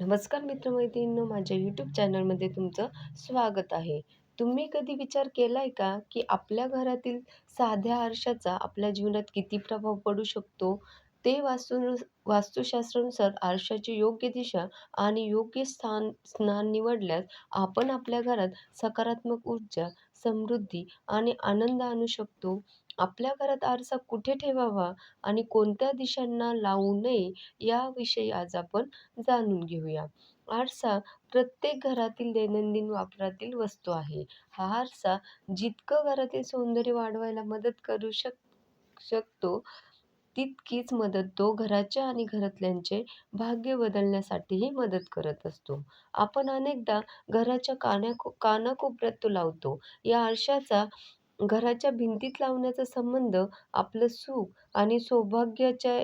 नमस्कार मित्रमैत्रिणींनो माझ्या यूट्यूब चॅनलमध्ये तुमचं स्वागत आहे. तुम्ही कधी विचार केला आहे का की आपल्या घरातील साध्या आरशाचा आपल्या जीवनात किती प्रभाव पडू शकतो? ते वास्तू वास्तुशास्त्रानुसार आरशाची योग्य दिशा आणि योग्य स्थान स्थान निवडल्यास आपण आपल्या घरात सकारात्मक ऊर्जा समृद्धी आणि आनंद आणू शकतो. आपल्या घरात आरसा कुठे ठेवावा आणि कोणत्या दिशांना लावू नये याविषयी आज आपण जाणून घेऊया. आरसा प्रत्येक घरातील दैनंदिन वापरातील वस्तू आहे. हा आरसा जितकं घरातील सौंदर्य वाढवायला मदत करू शक शकतो तितकीच मदत तो घराच्या आणि घरातल्यांचे भाग्य बदलण्यासाठीही मदत करत असतो. आपण अनेकदा घराच्या काना कानाकोपऱ्यात तो लावतो. या आरशाचा घराच्या भिंतीत लावण्याचा संबंध आपलं सुख आणि सौभाग्याच्या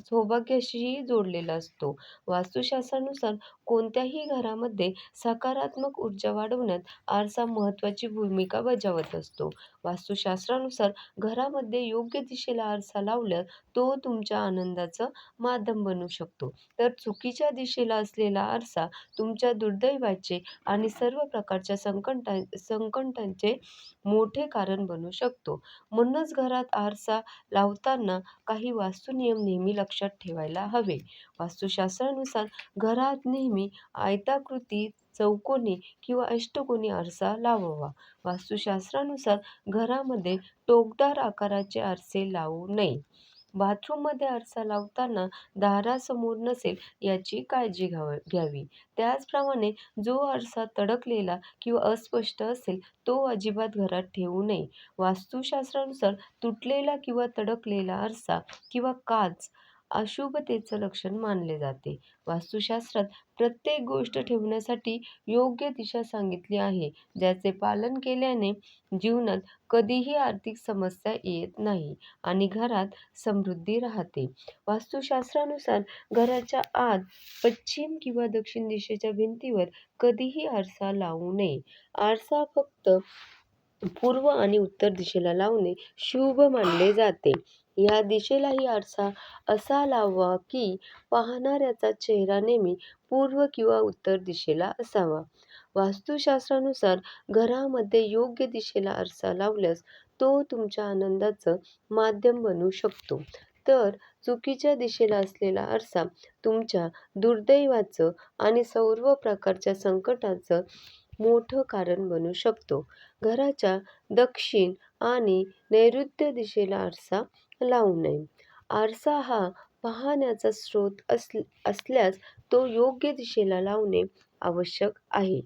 सौभाग्याशीही जोडलेला असतो. वास्तुशास्त्रानुसार कोणत्याही घरामध्ये सकारात्मक ऊर्जा वाढवण्यात आरसा महत्त्वाची भूमिका बजावत असतो. वास्तुशास्त्रानुसार घरामध्ये योग्य दिशेला आरसा लावल्यास तो तुमच्या आनंदाचं माध्यम बनू शकतो. तर चुकीच्या दिशेला असलेला आरसा तुमच्या दुर्दैवाचे आणि सर्व प्रकारच्या संकटा संकटांचे मोठे कारण बनू शकतो. म्हणूनच घरात आरसा लावताना काही वास्तुनियम नेहमी लक्षात लक्षात ठेवायला हवे. वास्तुशास्त्रानुसार घरात नेहमी आयताकृती चौकोनी किंवा अष्टकोनी आरसा लावावा. वास्तुशास्त्रानुसार घरामध्ये टोकदार आकाराचे आरसे लावू नये. बाथरूममध्ये आरसा लावताना दारासमोर नसेल याची काळजी घ्यावी घ्यावी. त्याचप्रमाणे जो आरसा तडकलेला किंवा अस्पष्ट असेल तो अजिबात घरात ठेवू नये. वास्तुशास्त्रानुसार तुटलेला किंवा तडकलेला आरसा किंवा काच अशुभतेचं लक्षण मानले जाते. वास्तुशास्त्रात प्रत्येक गोष्ट ठेवण्यासाठी योग्य दिशा सांगितली आहे ज्याचे पालन केल्याने जीवनात कधीही आर्थिक समस्या येत नाही आणि घरात समृद्धी राहते. वास्तुशास्त्रानुसार घराच्या आत पश्चिम किंवा दक्षिण दिशेच्या भिंतीवर कधीही आरसा लावू नये. आरसा फक्त पूर्व आणि उत्तर दिशेला लावणे शुभ मानले जाते. या दिशेलाही आरसा असा लावा की पाहणाऱ्याचा चेहरा नेहमी पूर्व किंवा उत्तर दिशेला असावा. वास्तुशास्त्रानुसार घरामध्ये योग्य दिशेला आरसा लावल्यास तो तुमच्या आनंदाचं माध्यम बनू शकतो. तर चुकीच्या दिशेला असलेला आरसा तुमच्या दुर्दैवाचं आणि सर्व प्रकारच्या संकटाचं मोठं कारण बनू शकतो. घराच्या दक्षिण आणि नैऋत्य दिशेला आरसा लावू नये. आरसा हा पाहण्याचा स्रोत अस असल्यास तो योग्य दिशेला लावणे आवश्यक आहे.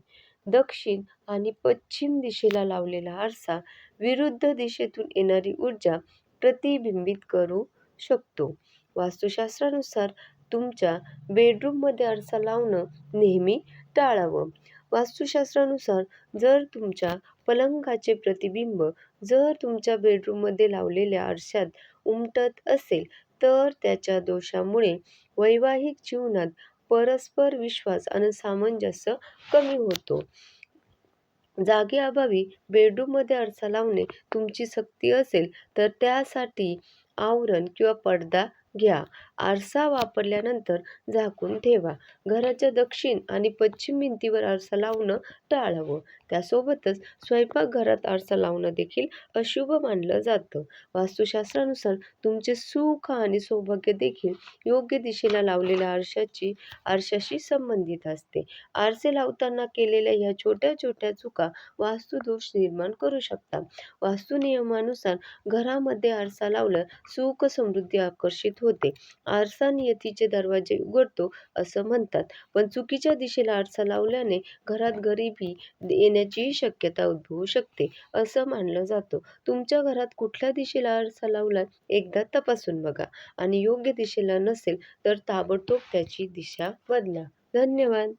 दक्षिण आणि पश्चिम दिशेला लावलेला आरसा विरुद्ध दिशेतून येणारी ऊर्जा प्रतिबिंबित करू शकतो. वास्तुशास्त्रानुसार तुमच्या बेडरूममध्ये आरसा लावणं नेहमी टाळावं. वास्तुशास्त्रानुसार जर तुमच्या पलंगाचे प्रतिबिंब जर तुमच्या बेडरूममध्ये लावलेल्या आरशात उमटत असेल तर त्याच्या दोषामुळे वैवाहिक जीवनात परस्पर विश्वास आणि सामंजस्य कमी होतो. जागेअभावी बेडरूममध्ये आरसा लावणे तुमची सक्ती असेल तर त्यासाठी आवरण किंवा पडदा घ्या. आरसा वापरल्यानंतर झाकून ठेवा. घराच्या दक्षिण आणि पश्चिम भिंतीवर आरसा लावणं टाळावं. त्यासोबतच स्वयंपाकघरात आरसा लावणं देखील अशुभ मानलं जातं. वास्तुशास्त्रानुसार तुमचे सुख आणि सौभाग्य देखील योग्य दिशेला लावलेल्या आरशाची आरशाशी संबंधित असते. आरसे लावताना केलेल्या ह्या छोट्या छोट्या चुका वास्तुदोष निर्माण करू शकतात. वास्तुनियमानुसार घरामध्ये आरसा लावल्यास सुख समृद्धी आकर्षित होते. आरसा नियतीचे दरवाजे उघडतो असं म्हणतात. पण चुकीच्या दिशेला आरसा लावल्याने घरात गरिबी येण्याचीही शक्यता उद्भवू शकते असं मानलं जातं. तुमच्या घरात कुठल्या दिशेला आरसा लावला एकदा तपासून बघा. आणि योग्य दिशेला नसेल तर ताबडतोब त्याची दिशा बदला. धन्यवाद.